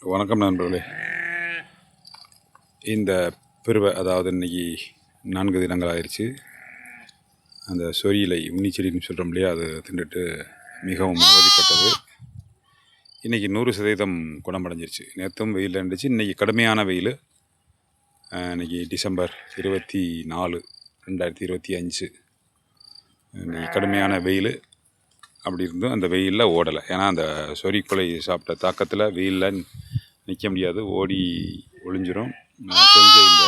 வணக்கம் நண்பர்களே. இந்த பிறவை அதாவது இன்னைக்கு நான்கு தினங்கள் ஆயிடுச்சு. அந்த சொரியிலை உன்னிச்செடின்னு சொல்கிறோம் இல்லையா அது தின்றுட்டு மிகவும் அவதிப்பட்டது. இன்றைக்கி நூறு சதவீதம் குணமடைஞ்சிருச்சு. நேற்றும் வெயில் இருந்துச்சு இன்றைக்கி கடுமையான வெயில். இன்றைக்கி டிசம்பர் இருபத்தி நாலு ரெண்டாயிரத்தி இருபத்தி அஞ்சு. இன்னைக்கு கடுமையான வெயில். அப்படி இருந்தும் அந்த வெயிலில் ஓடலை. ஏன்னா அந்த சொறிக்குலை சாப்பிட்ட தாக்கத்தில் வெயிலில் நிற்க முடியாது. ஓடி ஒளிஞ்சிரும். நான் செஞ்ச இந்த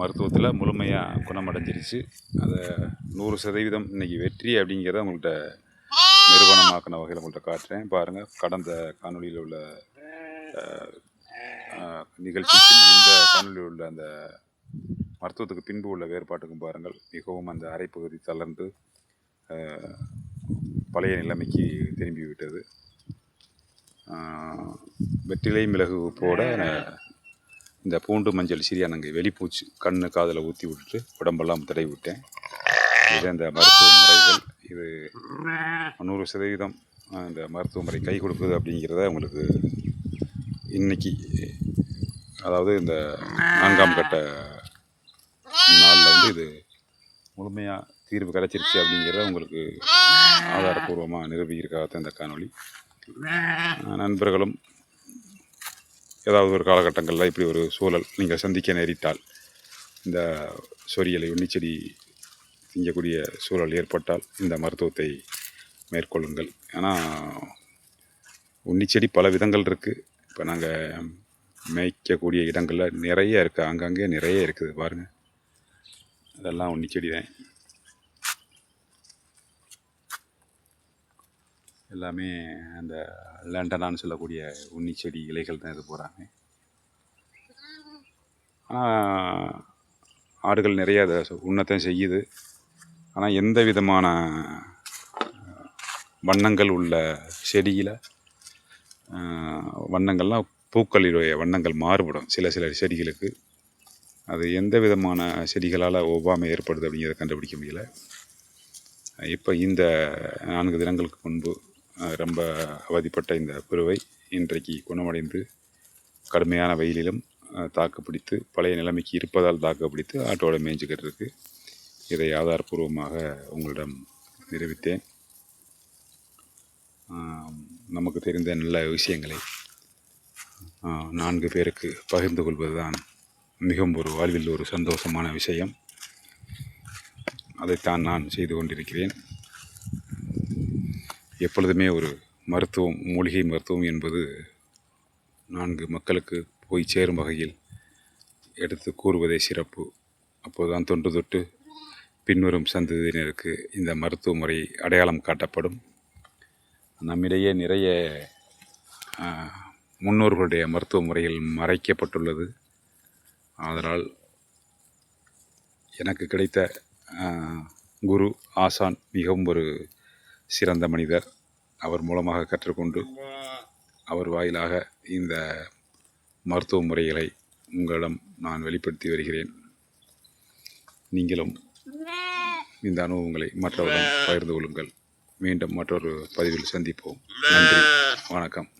மருத்துவத்தில் முழுமையாக குணமடைஞ்சிருச்சு. அதை நூறு சதவீதம் இன்றைக்கி வெற்றி அப்படிங்கிறத உங்கள்கிட்ட நிறுவனமாக்கின வகையில் உங்கள்கிட்ட காட்டுறேன். பாருங்கள் கடந்த காணொளியில் உள்ள நிகழ்ச்சிக்கும் இந்த காணொளியில் உள்ள அந்த மருத்துவத்துக்கு பின்பு உள்ள வேறுபாட்டுக்கும் பாருங்கள். மிகவும் அந்த அரைப்பகுதி தளர்ந்து பழைய நிலைமைக்கு திரும்பி விட்டது வெற்றிலை மிளகு போட இந்த பூண்டு மஞ்சள் சிறியானங்க வெளிப்பூச்சு கண்ணு காதில் ஊற்றி விட்டுட்டு உடம்பெல்லாம் தடவி விட்டேன். இது இந்த மருத்துவ முறைகள். இது நூறு சதவீதம் இந்த மருத்துவ முறை கை கொடுக்குது அப்படிங்கிறத உங்களுக்கு இன்னைக்கு அதாவது இந்த நான்காம் கட்ட நாளில் வந்து இது முழுமையாக தீர்வு கிடைச்சிருச்சு அப்படிங்கிறத உங்களுக்கு ஆதாரபூர்வமாக நிரூபிக்கிறதுக்காகத்தான் இந்த அஹ் நண்பர்களும் ஏதாவது ஒரு காலகட்டங்களில் இப்படி ஒரு சூழல் நீங்கள் சந்திக்க நேரிட்டால் இந்த சொரியலை உன்னிச்செடி திங்கக்கூடிய சூழல் ஏற்பட்டால் இந்த மருத்துவத்தை மேற்கொள்ளுங்கள். ஏன்னா உன்னிச்செடி பல விதங்கள் இருக்குது இப்போ நாங்கள் மேய்க்கக்கூடிய இடங்களில் நிறைய இருக்குது அங்கங்கே நிறைய இருக்குது. பாருங்கள் அதெல்லாம் உன்னிச்செடி தான் எல்லாமே அந்த லண்டனான்னு சொல்லக்கூடிய உன்னி செடி இலைகள் தான் இது போகிறாங்க ஆனால் ஆடுகள் நிறைய அதை சு- உண்ணத்தான் செய்யுது. ஆனால் எந்த விதமான வண்ணங்கள் உள்ள செடியில் வண்ணங்கள்லாம் பூக்களினுடைய வண்ணங்கள் மாறுபடும் சில சில செடிகளுக்கு. அது எந்த விதமான செடிகளால் ஒவ்வாமை ஏற்படுது அப்படிங்கிறத கண்டுபிடிக்க முடியல. இப்போ இந்த நான்கு தினங்களுக்கு முன்பு ரொம்ப அவதிப்பட்ட இந்த குருவை இன்றைக்கு குணமடைந்து கடுமையான வெயிலிலும் தாக்கு தாக்குப்பிடித்து பழைய நிலைமைக்கு இருப்பதால் தாக்குப்பிடித்து ஆட்டோட மேய்ஞ்சிக்கிட்டு இருக்கு இதை ஆதாரப்பூர்வமாக உங்களிடம் நிரூபித்தேன் நமக்கு தெரிந்த நல்ல விஷயங்களை நான்கு பேருக்கு பகிர்ந்து கொள்வதுதான் மிகவும் ஒரு வாழ்வில் ஒரு சந்தோஷமான விஷயம். அதைத்தான் நான் செய்து கொண்டிருக்கிறேன். எப்பொழுதுமே ஒரு மருத்துவம் மூலிகை மருத்துவம் என்பது நான்கு மக்களுக்கு போய் சேரும் வகையில் எடுத்து கூறுவதே சிறப்பு. அப்போதுதான் தொன்று தொட்டு பின்வரும் சந்ததியினருக்கு இந்த மருத்துவ முறை அடையாளம் காட்டப்படும். நம்மிடையே நிறைய முன்னோர்களுடைய மருத்துவ முறைகள் மறைக்கப்பட்டுள்ளது. அதனால் எனக்கு கிடைத்த குரு ஆசான் மிகவும் ஒரு சிறந்த மனிதர். அவர் மூலமாக கற்றுக்கொண்டு அவர் வாயிலாக இந்த மருத்துவ முறைகளை உங்களிடம் நான் வெளிப்படுத்தி வருகிறேன். நீங்களும் இந்த அனுபவங்களை மற்றவரிடம் பகிர்ந்து கொள்ளுங்கள். மீண்டும் மற்றொரு பதிவில் சந்திப்போம். நன்றி. வணக்கம்.